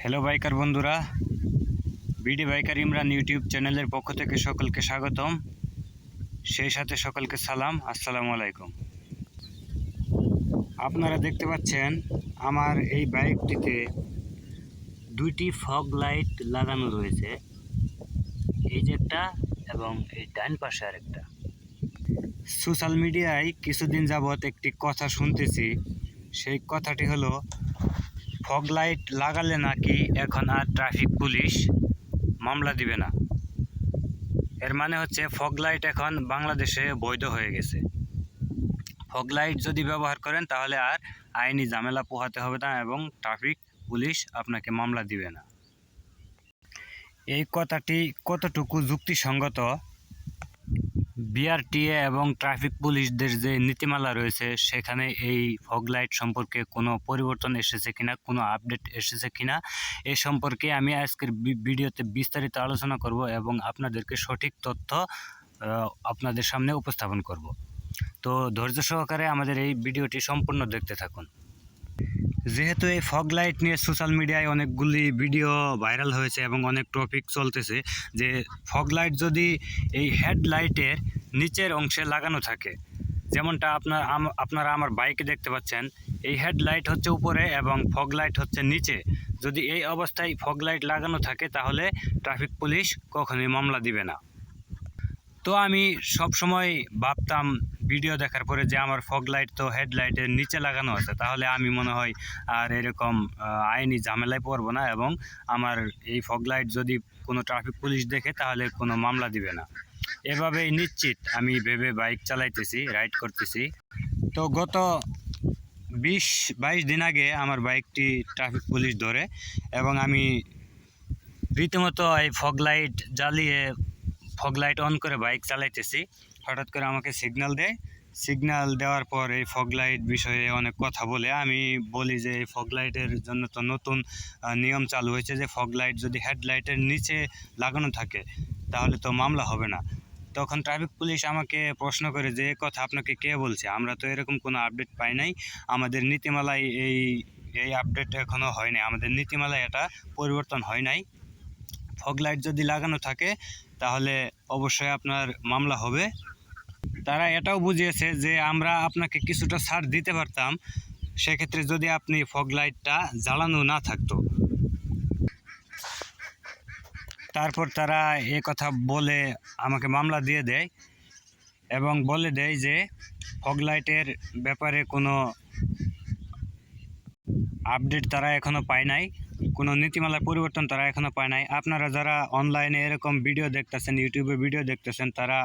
Hello biker বন্ধুরা। BD biker Imran YouTube চ্যানেলের পক্ষ থেকে সকলকে স্বাগতম। সেই সাথে সকলকে সালাম, আসসালামু আলাইকুম। আপনারা দেখতে পাচ্ছেন, আমার এই বাইকটিতে দুইটি ফগ লাইট লাগানো রয়েছে। এই যে একটা এবং এই ডান পাশে আরেকটা। সোশ্যাল মিডিয়ায় কিছুদিন যাবৎ একটি কথা শুনতেছি। সেই কথাটি হলো ফগ লাইট লাগালে নাকি এখন আর ট্রাফিক পুলিশ মামলা দিবে না। এর মানে হচ্ছে ফগ লাইট এখন বাংলাদেশে বৈধ হয়ে গেছে। ফগ লাইট যদি ব্যবহার করেন তাহলে আর আইনি ঝামেলা পোহাতে হবে না এবং ট্রাফিক পুলিশ আপনাকে মামলা দিবে না। এই কথাটি কতটুকু যুক্তিসঙ্গত বিআরটিএ এবং ট্রাফিক পুলিশদের যে নীতিমালা রয়েছে, সেখানে এই ফগ লাইট সম্পর্কে কোনো পরিবর্তন এসেছে কিনা, কোনো আপডেট এসেছে কিনা, এ সম্পর্কে আমি আজকের ভিডিওতে বিস্তারিত আলোচনা করব এবং আপনাদেরকে সঠিক তথ্য আপনাদের সামনে উপস্থাপন করব। তো ধৈর্য সহকারে আমাদের এই ভিডিওটি সম্পূর্ণ দেখতে থাকুন। যেহেতু এই ফগ লাইট নিয়ে সোশ্যাল মিডিয়ায় অনেকগুলি ভিডিও ভাইরাল হয়েছে এবং অনেক টপিক চলতেছে, যে ফগ লাইট যদি এই হেডলাইটের নিচের অংশে লাগানো থাকে। যেমনটা আপনার আপনারা আমার বাইকে দেখতে পাচ্ছেন, এই হেডলাইট হচ্ছে উপরে এবং ফগ লাইট হচ্ছে নিচে। যদি এই অবস্থায় ফগ লাইট লাগানো থাকে, তাহলে ট্রাফিক পুলিশ কখনোই মামলা দিবে না। তো আমি সব সময় ভাবতাম ভিডিও দেখার পরে যে আমার ফগ লাইট তো হেডলাইটের নিচে লাগানো আছে। তাহলে আমি মনে হয় আর এরকম আইনি ঝামেলায় পড়ব না এবং আমার এই ফগ লাইট যদি কোনো ট্রাফিক পুলিশ দেখে তাহলে কোনো মামলা দিবে না। এভাবেই নিশ্চিত আমি ভেবে বাইক চালাইতেছি রাইড করতেছি। তো গত বিশ, বাইশ দিন আগে আমার বাইকটি ট্রাফিক পুলিশ ধরে এবং আমি রীতিমতো এই ফগ লাইট জ্বালিয়ে ফগ লাইট অন করে বাইক চালাইতেছি। হঠাৎ করে আমাকে সিগনাল দেয়। সিগনাল দেওয়ার পর এই ফগ লাইট বিষয়ে অনেক কথা বলে। আমি বলি যে এই ফগ লাইটের জন্য তো নতুন নিয়ম চালু হয়েছে যে ফগ লাইট যদি হেডলাইটের নিচে লাগানো থাকে, তাহলে তো মামলা হবে না। তখন ট্রাফিক পুলিশ আমাকে প্রশ্ন করে যে কথা আপনাকে কে বলছে? আমরা তো এরকম কোনো আপডেট পাই নাই। আমাদের নীতিমালায় এই এই আপডেট এখনও হয় নাই। আমাদের নীতিমালায় এটা পরিবর্তন হয় নাই। ফগ লাইট যদি লাগানো থাকে, তাহলে অবশ্যই আপনার মামলা হবে। তারা এটাও বুঝিয়েছে যে আমরা আপনাকে কিছুটা ছাড় দিতে পারতাম, সেক্ষেত্রে যদি আপনি ফগ লাইটটা জ্বালানো না থাকতো। তারপর তারা এ কথা বলে আমাকে মামলা দিয়ে দেয় এবং বলে দেয় যে ফগ লাইটের ব্যাপারে কোনো আপডেট তারা এখনও পায় নাই। কোনো নীতিমালার পরিবর্তন তারা এখনও পায় নাই। আপনারা যারা অনলাইনে এরকম ভিডিও দেখতেছেন ইউটিউবে ভিডিও দেখতেছেন, তারা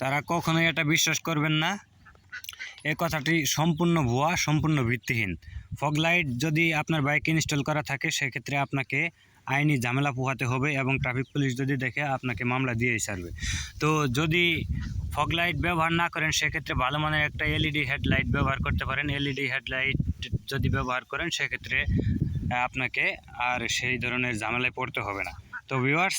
তারা কখনোই এটা বিশ্বাস করবেন না। এই কথাটি সম্পূর্ণ ভুয়া, সম্পূর্ণ ভিত্তিহীন। ফগ লাইট যদি আপনার বাইকে ইনস্টল করা থাকে, সেক্ষেত্রে আপনাকে আইনি ঝামেলা পোহাতে হবে এবং ট্রাফিক পুলিশ যদি দেখে, আপনাকে মামলা দিয়েই ছাড়বে। তো যদি ফগ লাইট ব্যবহার না করেন, সেক্ষেত্রে ভালো মানের একটা এলইডি হেডলাইট ব্যবহার করতে পারেন। এলইডি হেডলাইট যদি ব্যবহার করেন, সেক্ষেত্রে আপনাকে আর সেই ধরনের ঝামেলায় পড়তে হবে না। তো ভিউয়ার্স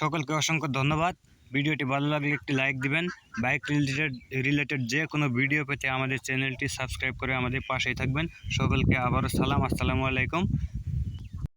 সকলকে অসংখ্য ধন্যবাদ। ভিডিওটি ভালো লাগলে একটি লাইক দিবেন। বাইক রিলেটেড রিলেটেড যে কোনো ভিডিও পেতে আমাদের চ্যানেলটি সাবস্ক্রাইব করে আমাদের পাশেই থাকবেন। সকলকে আবারও সালাম। আসসালামু আলাইকুম।